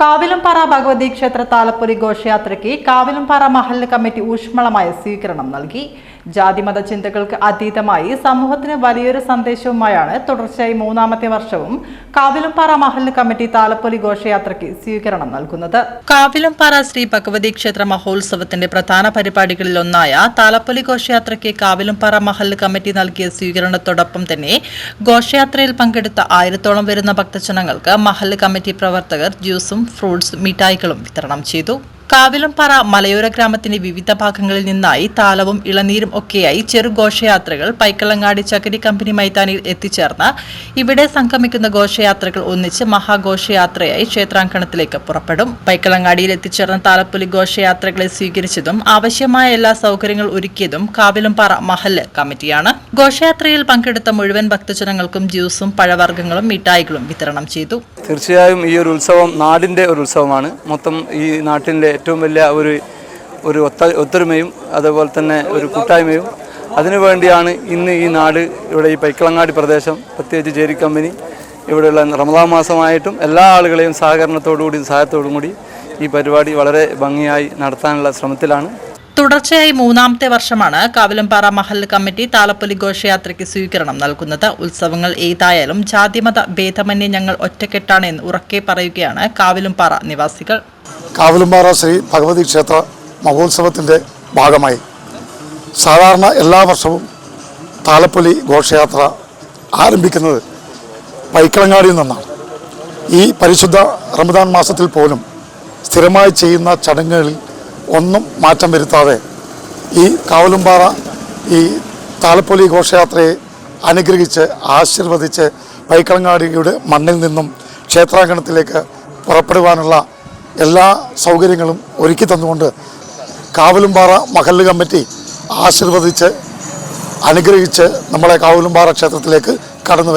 കാവിലുംപാറ ഭഗവതി ക്ഷേത്ര താലപ്പൊലി ഘോഷയാത്രയ്ക്ക് കാവിലുംപാറ മഹല്ല് കമ്മിറ്റി ഊഷ്മളമായ സ്വീകരണം നൽകി. ജാതിമത ചിന്തകൾക്ക് അതീതമായി സമൂഹത്തിന് വലിയൊരു സന്ദേശവുമായാണ് തുടർച്ചയായി മൂന്നാമത്തെ വർഷവും കാവിലുംപാറ മഹല്ല് കമ്മിറ്റി താലപ്പൊലി ഘോഷയാത്രയ്ക്ക് സ്വീകരണം നൽകുന്നത്. കാവിലുംപാറ ശ്രീ ഭഗവതി ക്ഷേത്ര മഹോത്സവത്തിന്റെ പ്രധാന പരിപാടികളിൽ ഒന്നായ താലപ്പൊലി ഘോഷയാത്രയ്ക്ക് കാവിലുംപാറ മഹല്ല് കമ്മിറ്റി നൽകിയ സ്വീകരണത്തോടൊപ്പം തന്നെ ഘോഷയാത്രയിൽ പങ്കെടുത്ത ആയിരത്തോളം വരുന്ന ഭക്തജനങ്ങൾക്ക് മഹല്ല് കമ്മിറ്റി പ്രവർത്തകർ ജ്യൂസും ഫ്രൂട്ട്സ് മിഠായികളും വിതരണം ചെയ്തു. കാവിലുംപാറ മലയോര ഗ്രാമത്തിന്റെ വിവിധ ഭാഗങ്ങളിൽ നിന്നായി താലവും ഇളനീരും ഒക്കെയായി ചെറു ഘോഷയാത്രകൾ പൈക്കളങ്ങാടി ചകരി കമ്പനി മൈതാനിയിൽ എത്തിച്ചേർന്ന് ഇവിടെ സംഗമിക്കുന്ന ഘോഷയാത്രകൾ ഒന്നിച്ച് മഹാഘോഷയാത്രയായി ക്ഷേത്രാങ്കണത്തിലേക്ക് പുറപ്പെടും. പൈക്കളങ്ങാടിയിൽ എത്തിച്ചേർന്ന താലപ്പൊലി ഘോഷയാത്രകളെ സ്വീകരിച്ചതും ആവശ്യമായ എല്ലാ സൗകര്യങ്ങൾ ഒരുക്കിയതും കാവിലംപാറ മഹല്ല് കമ്മിറ്റിയാണ്. ഘോഷയാത്രയിൽ പങ്കെടുത്ത മുഴുവൻ ഭക്തജനങ്ങൾക്കും ജ്യൂസും പഴവർഗങ്ങളും മിഠായികളും വിതരണം ചെയ്തു. തീർച്ചയായും ഈ ഒരു ഉത്സവം നാടിന്റെ ഒരു ഉത്സവമാണ്. മൊത്തം ഈ നാട്ടിന്റെ ഏറ്റവും വലിയ ഒരു ഒരു ഒത്ത ഒത്തൊരുമയും അതുപോലെ തന്നെ ഒരു കൂട്ടായ്മയും. അതിനുവേണ്ടിയാണ് ഇന്ന് ഈ നാട് ഇവിടെ ഈ പൈക്കളങ്ങാടി പ്രദേശം പ്രത്യേകിച്ച് ജേരി കമ്പനി ഇവിടെയുള്ള റമദാൻ മാസമായിട്ടും എല്ലാ ആളുകളെയും സഹകരണത്തോടുകൂടി സഹായത്തോടും കൂടി ഈ പരിപാടി വളരെ ഭംഗിയായി നടത്താനുള്ള ശ്രമത്തിലാണ്. തുടർച്ചയായി മൂന്നാമത്തെ വർഷമാണ് കാവിലംപാറ മഹൽ കമ്മിറ്റി താലപ്പൊലി ഘോഷയാത്രയ്ക്ക് സ്വീകരണം നൽകുന്നത്. ഉത്സവങ്ങൾ ഏതായാലും ജാതിമത ഭേദമന്യേ ഞങ്ങൾ ഒറ്റക്കെട്ടാണ് എന്ന് ഉറക്കെ പറയുകയാണ് കാവിലുംപാറ നിവാസികൾ. കാവിലുംപാറ ശ്രീ ഭഗവതി ക്ഷേത്ര മഹോത്സവത്തിന്റെ ഭാഗമായി സാധാരണ എല്ലാ വർഷവും താലപ്പൊലി ഘോഷയാത്ര ആരംഭിക്കുന്നത് പൈക്കളങ്ങാടിയിൽ നിന്നാണ്. ഈ പരിശുദ്ധ റമദാൻ മാസത്തിൽ പോലും സ്ഥിരമായി ചെയ്യുന്ന ചടങ്ങുകളിൽ ഒന്നും മാറ്റം വരുത്താതെ ഈ കാവലുംപാറ ഈ താലപ്പൊലി ഘോഷയാത്രയെ അനുഗ്രഹിച്ച് ആശീർവദിച്ച് പൈക്കളങ്ങാടിയുടെ മണ്ണിൽ നിന്നും ക്ഷേത്രാങ്കണത്തിലേക്ക് പുറപ്പെടുവാനുള്ള എല്ലാ സൗകര്യങ്ങളും ഒരുക്കി തന്നുകൊണ്ട് കാവലുംപാറ മഹല്ല് കമ്മിറ്റി ആശീർവദിച്ച് അനുഗ്രഹിച്ച് നമ്മളെ കാവലുംപാറ ക്ഷേത്രത്തിലേക്ക് കടന്നു